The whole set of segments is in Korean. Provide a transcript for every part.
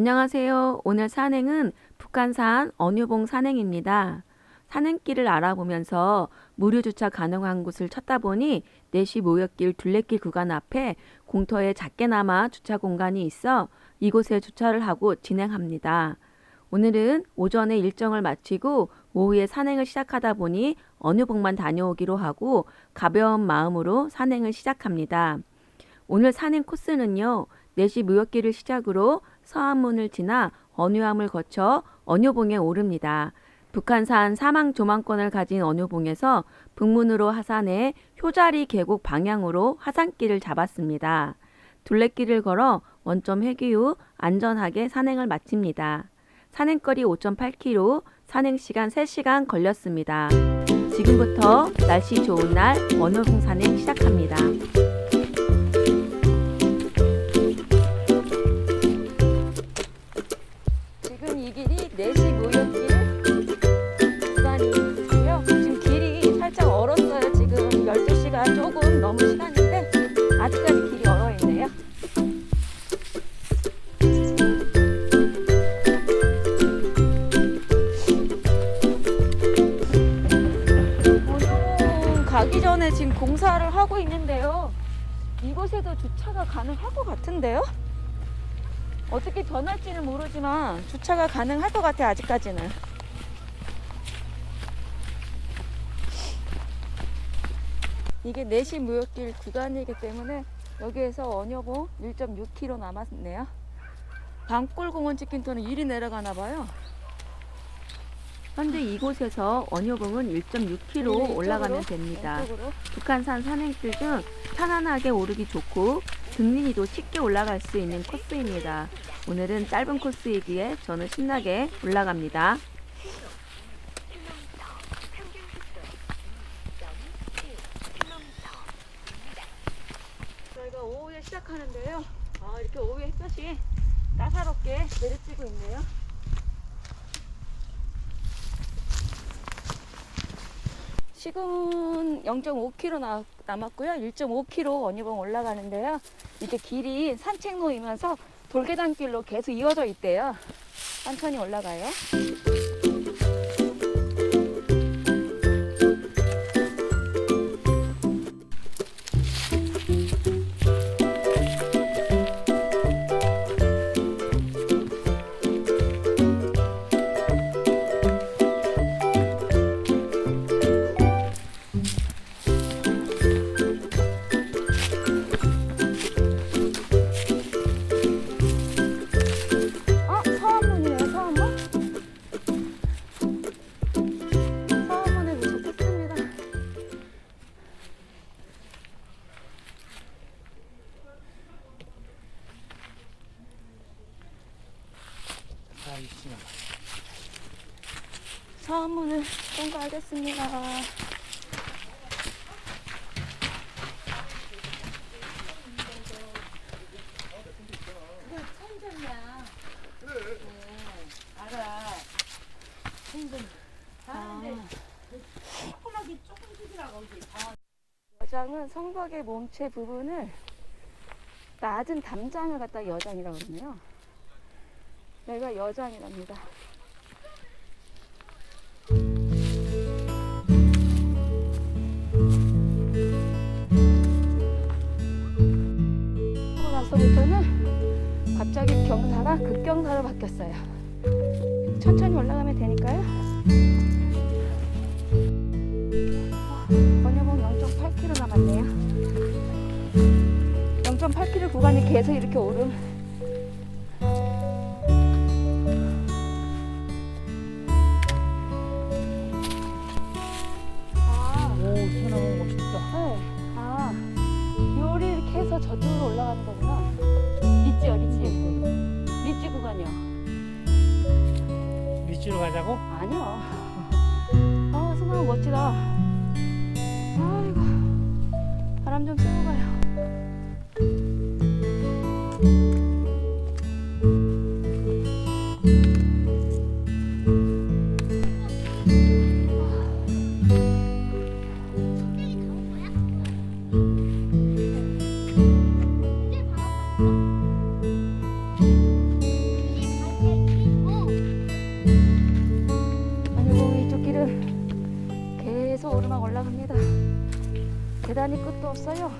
안녕하세요. 오늘 산행은 북한산 언유봉 산행입니다. 산행길을 알아보면서 무료 주차 가능한 곳을 찾다 보니 내시 모역길 둘레길 구간 앞에 공터에 작게나마 주차 공간이 있어 이곳에 주차를 하고 진행합니다. 오늘은 오전에 일정을 마치고 오후에 산행을 시작하다 보니 언유봉만 다녀오기로 하고 가벼운 마음으로 산행을 시작합니다. 오늘 산행 코스는요. 내시 무역길을 시작으로 서안문을 지나 언유암을 거쳐 언유봉에 오릅니다. 북한산 사망 조망권을 가진 언유봉에서 북문으로 하산해 효자리 계곡 방향으로 하산길을 잡았습니다. 둘레길을 걸어 원점 회귀 후 안전하게 산행을 마칩니다. 산행거리 5.8km, 산행시간 3시간 걸렸습니다. 지금부터 날씨 좋은 날 언유봉 산행 시작합니다. 어떻게 변할지는 모르지만 주차가 가능할 것 같아 아직까지는. 이게 내시 무역길 구간이기 때문에 여기에서 원여봉 1.6km 남았네요. 방골공원 치킨터는 일이 내려가나 봐요. 현재 이곳에서 원효봉은 1.6km 올라가면 됩니다. 북한산 산행길 중 편안하게 오르기 좋고 등린이도 쉽게 올라갈 수 있는 코스입니다. 오늘은 짧은 코스이기에 저는 신나게 올라갑니다. 저희가 오후에 시작하는데요. 아, 이렇게 오후에 햇볕이 따사롭게 내리쬐고 있네요. 지금은 0.5km 나, 남았고요. 1.5km 원유봉 올라가는데요. 이게 길이 산책로이면서 돌계단길로 계속 이어져 있대요. 천천히 올라가요. 서원문을 통과하겠습니다. 여장은 성곽의 몸체 부분을 낮은 담장을 갖다 여장이라고 그러네요. 여기가 여장이랍니다. 그러고 나서부터는 갑자기 경사가 급경사로 바뀌었어요. 천천히 올라가면 되니까요. 번여봉 0.8km 남았네요. 0.8km 구간이 계속 이렇게 오름. 가자고? 아니요. 아, 소나무 멋지다. 오르막 올라갑니다. 계단이 끝도 없어요.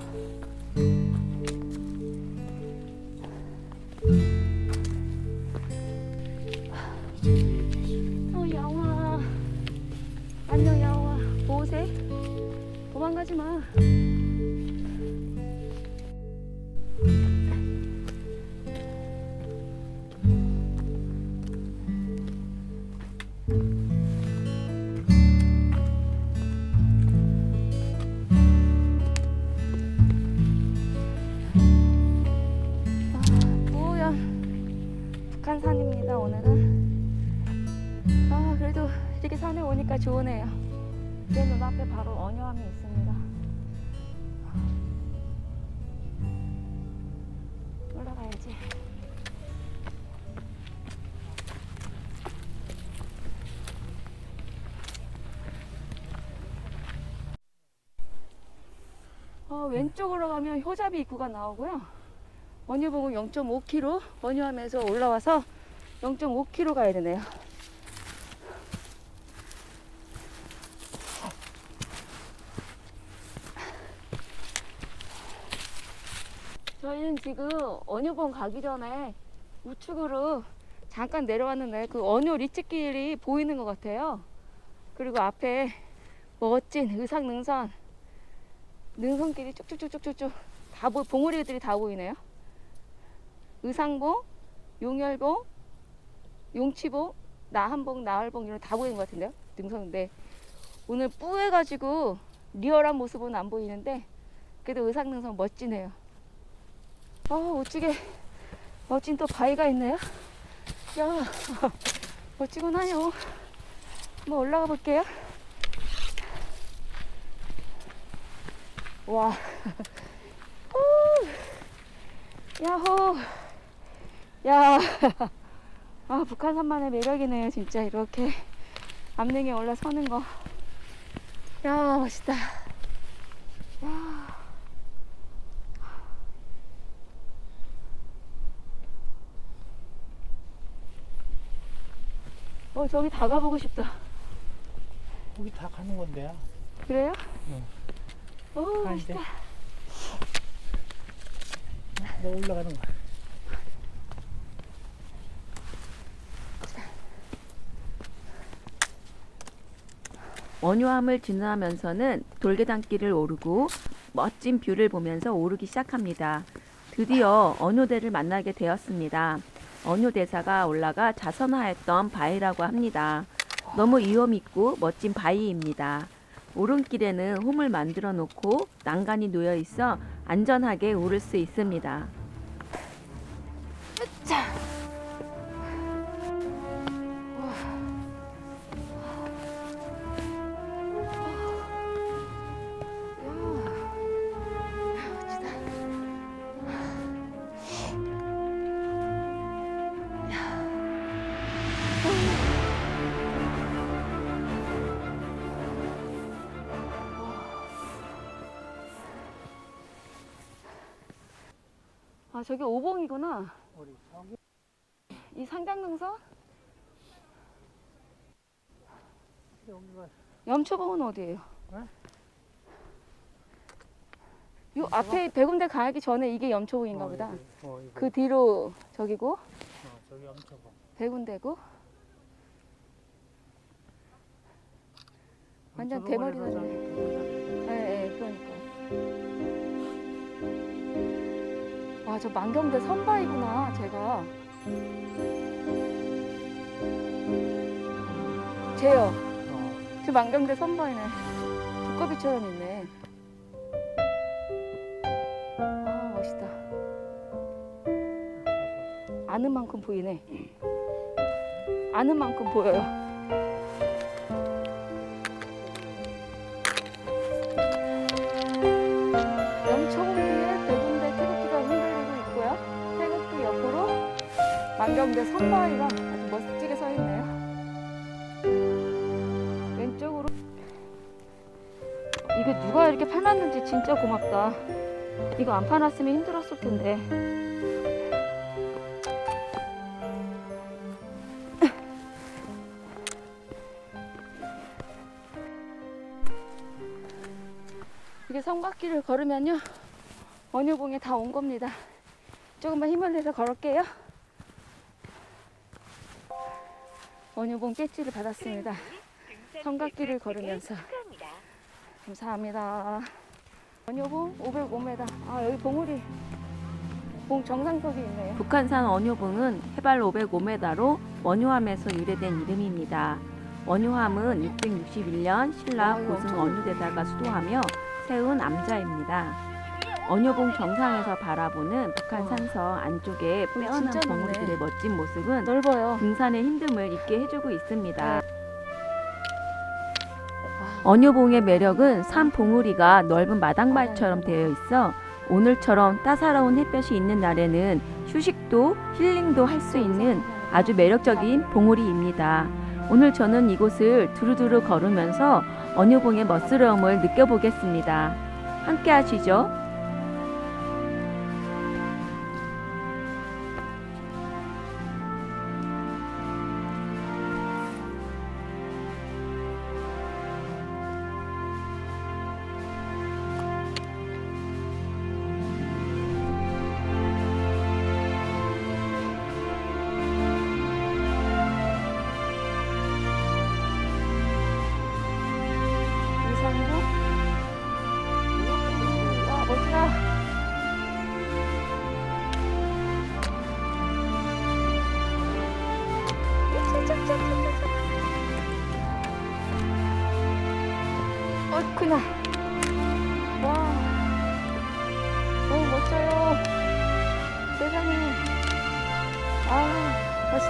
오니까 좋으네요. 제 눈앞에 바로 언효암이 있습니다. 올라가야지. 어, 왼쪽으로 가면 효자비 입구가 나오고요. 원유봉은 0.5km 원유암에서 올라와서 0.5km 가야 되네요. 저희는 지금 원유봉 가기 전에 우측으로 잠깐 내려왔는데 그 원유 리치길이 보이는 것 같아요. 그리고 앞에 멋진 의상 능선 능선길이 쭉쭉쭉쭉쭉 다 보, 봉우리들이 다 보이네요. 의상봉, 용열봉, 용치봉, 나한봉, 나얼봉 이런 다 보이는 것 같은데요. 능선인데 오늘 뿌해가지고 리얼한 모습은 안 보이는데 그래도 의상 능선 멋지네요. 어 우측에 멋진 또 바위가 있네요. 야 멋지군 하요. 한번 올라가 볼게요. 와. 우, 야호. 야, 아 북한산만의 매력이네요, 진짜 이렇게 암릉에 올라서는 거. 야, 멋있다. 야. 어, 저기 다 가보고 싶다. 거기 다 가는 건데요. 그래요? 응. 오, 가는데. 멋있다. 너 올라가는 거야. 원효암을 지나면서는 돌계단길을 오르고 멋진 뷰를 보면서 오르기 시작합니다. 드디어 언효대를 만나게 되었습니다. 언효대사가 올라가 자선하였던 바위라고 합니다. 너무 위험 있고 멋진 바위입니다. 오른길에는 홈을 만들어 놓고 난간이 놓여 있어 안전하게 오를 수 있습니다. 아 저기 오봉이구나. 이 상장능선? 여기가 염초봉은 어디예요? 네? 요 앞에 백운대 가기 전에 이게 염초봉인가 어, 보다. 여기, 어, 이거. 그 뒤로 저기고 어, 저기 엄청 봐. 백운대고 완전 되네. 저기 예, 예, 그러니까. 와, 저 만경대 선바이구나, 제가. 쟤요. 어, 저 만경대 선바이네. 두꺼비처럼 있네. 아, 멋있다. 아는 만큼 보이네. 아는 만큼 보여요. 선바위가 아주 멋지게 서 있네요. 왼쪽으로 이거 누가 이렇게 팔놨는지 진짜 고맙다. 이거 안 팔았으면 힘들었을 텐데. 이게 성곽길을 걸으면요. 원효봉에 다 온 겁니다. 조금만 힘을 내서 걸을게요. 원효봉 깨지를 받았습니다. 성곽길을 걸으면서. 감사합니다. 원효봉 505m. 아, 여기 봉우리. 봉 정상석이 있네요. 북한산 원효봉은 해발 505m로 원효함에서 유래된 이름입니다. 원효함은 661년 신라 고승 원효대사가 수도하며 세운 암자입니다. 언효봉 정상에서 바라보는 북한 와. 산성 안쪽에 어, 빼어난 진짜 봉우리들의 멋진 모습은 넓어요. 등산의 힘듦을 잊게 해주고 있습니다. 네. 언효봉의 매력은 산 봉우리가 넓은 마당발처럼 되어 있어 오늘처럼 따사로운 햇볕이 있는 날에는 휴식도 힐링도 할 수 있는 아주 매력적인 봉우리입니다. 오늘 저는 이곳을 두루두루 걸으면서 언효봉의 멋스러움을 느껴보겠습니다. 함께 하시죠. 어이쿠나. 와. 너무 멋져요. 세상에. 아, 멋있.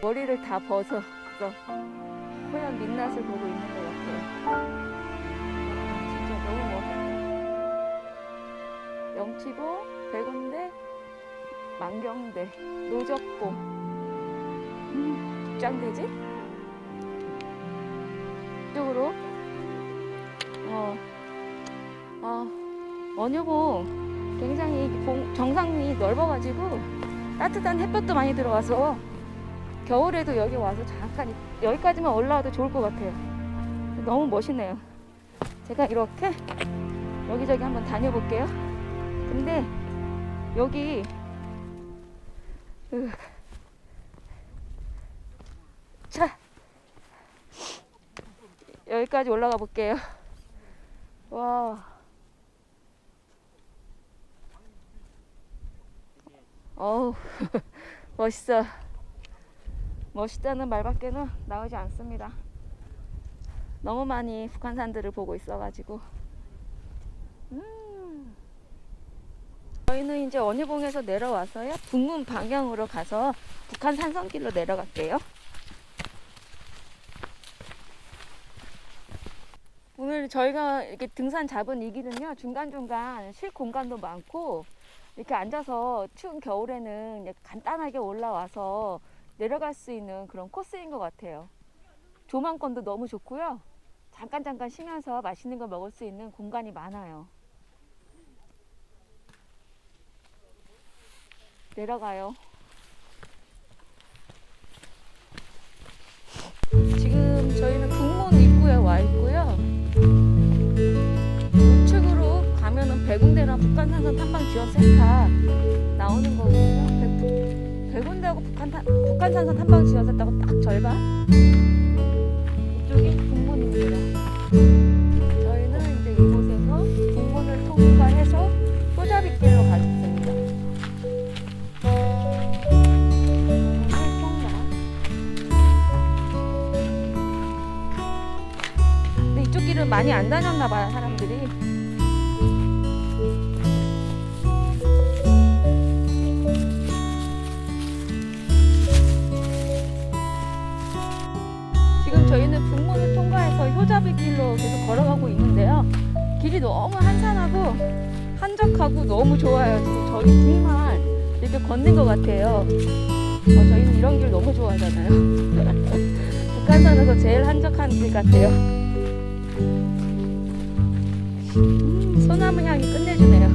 머리를 다 벗어 서 허연 민낯을 보고 있는 것 같아요. 와, 진짜 너무 멋있네. 영치보, 백운대, 만경대, 노적봉, 음, 국장대지? 이쪽으로 어, 아, 원유봉 굉장히 봉- 정상이 넓어가지고 따뜻한 햇볕도 많이 들어와서 겨울에도 여기 와서 잠깐 여기까지만 올라와도 좋을 것 같아요. 너무 멋있네요. 제가 이렇게 여기저기 한번 다녀볼게요. 근데 여기 으, 자 여기까지 올라가 볼게요. 와. 어우 멋있어. 멋있다는 말밖에는 나오지 않습니다. 너무 많이 북한산들을 보고 있어가지고. 음. 저희는 이제 원유봉에서 내려와서요. 북문 방향으로 가서 북한 산성길로 내려갈게요. 오늘 저희가 이렇게 등산 잡은 이 길은요. 중간중간 쉴 공간도 많고 이렇게 앉아서 추운 겨울에는 간단하게 올라와서 내려갈 수 있는 그런 코스인 것 같아요. 조망권도 너무 좋고요. 잠깐 잠깐 쉬면서 맛있는 거 먹을 수 있는 공간이 많아요. 내려가요. 지금 저희는 북문 입구에 와 있고요. 우측으로 가면은 백운대나 북한산선 탐방지원센터 나오는 거고요. 백- 백운대하고 북한 타, 북한산선 탐방지원센터하고 딱 절반. 이쪽이 북문입니다. 저희는 이제 이곳에서 북문을 통과해서 소자빗길로 가겠습니다. 북문을 통과. 근데 이쪽 길은 많이 안 다녔나 봐요, 사람들이. 통과해서 효자비 길로 계속 걸어가고 있는데요. 길이 너무 한산하고 한적하고 너무 좋아요. 지금 저희 둘만 이렇게 걷는 것 같아요. 어, 저희는 이런 길 너무 좋아하잖아요. 북한산에서 제일 한적한 길 같아요. 음, 소나무 향이 끝내주네요.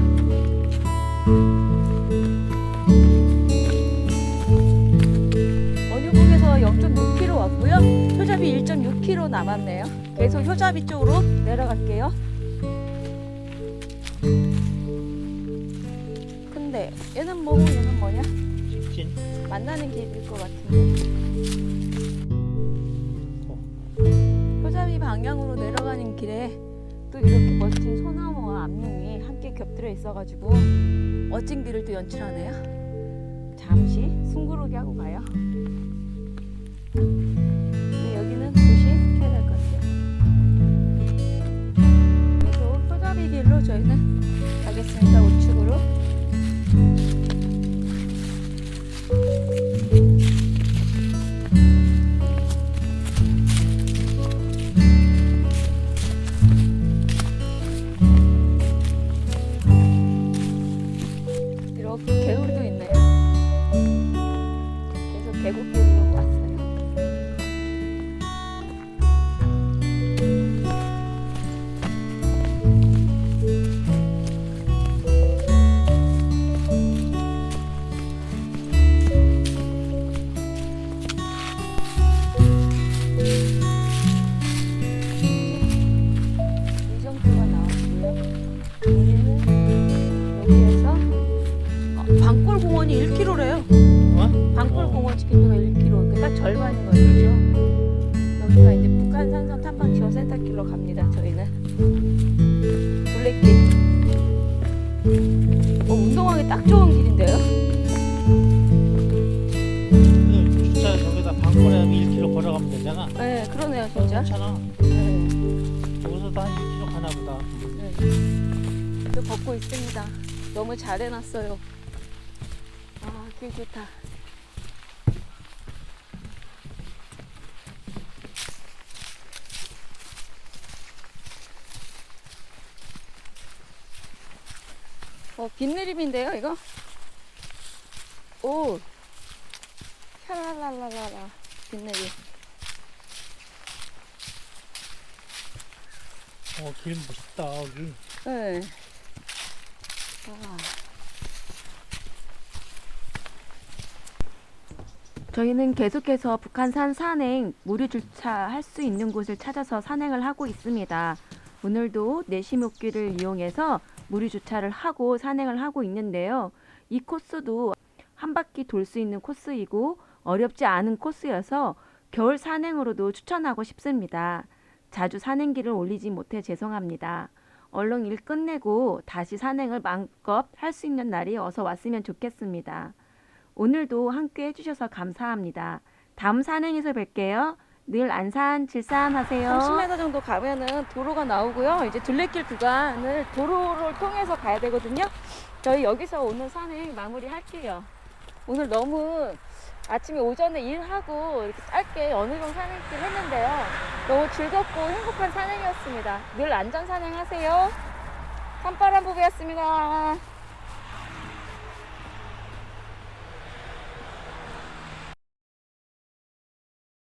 남았네요. 계속 효자비 쪽으로 내려갈게요. 근데 얘는 뭐고 얘는 뭐냐? 직진 만나는 길일 것 같은데. 효자비 방향으로 내려가는 둘레길에 또 이렇게 멋진 소나무와 암룡이 함께 겹들어 있어가지고 멋진 길을 또 연출하네요. 잠시 숨고르게 하고 가요. 걸어가면 되잖아. 네, 그러네요, 진짜. 괜찮아. 네, 여기서도 한 1km 가나 보다. 네. 또 걷고 있습니다. 너무 잘 해놨어요. 아, 길 좋다. 어, 빗내림인데요, 이거? 오! 샤랄랄랄라. 빗내림. 어, 길 멋있다, 여기. 네. 아. 저희는 계속해서 북한산 산행 무료 주차할 수 있는 곳을 찾아서 산행을 하고 있습니다. 오늘도 내시목길을 이용해서 무료 주차를 하고 산행을 하고 있는데요. 이 코스도 한 바퀴 돌 수 있는 코스이고 어렵지 않은 코스여서 겨울 산행으로도 추천하고 싶습니다. 자주 산행길을 올리지 못해 죄송합니다. 얼른 일 끝내고 다시 산행을 마음껏 할 수 있는 날이 어서 왔으면 좋겠습니다. 오늘도 함께 해주셔서 감사합니다. 다음 산행에서 뵐게요. 늘 안산 질산 하세요. 30m 정도 가면은 도로가 나오고요. 이제 둘레길 구간을 도로를 통해서 가야 되거든요. 저희 여기서 오늘 산행 마무리 할게요. 오늘 너무 아침에 오전에 일하고 이렇게 짧게 어느 정도 산행길 했는데요. 너무 즐겁고 행복한 산행이었습니다. 늘 안전 산행하세요. 산바람 부부였습니다.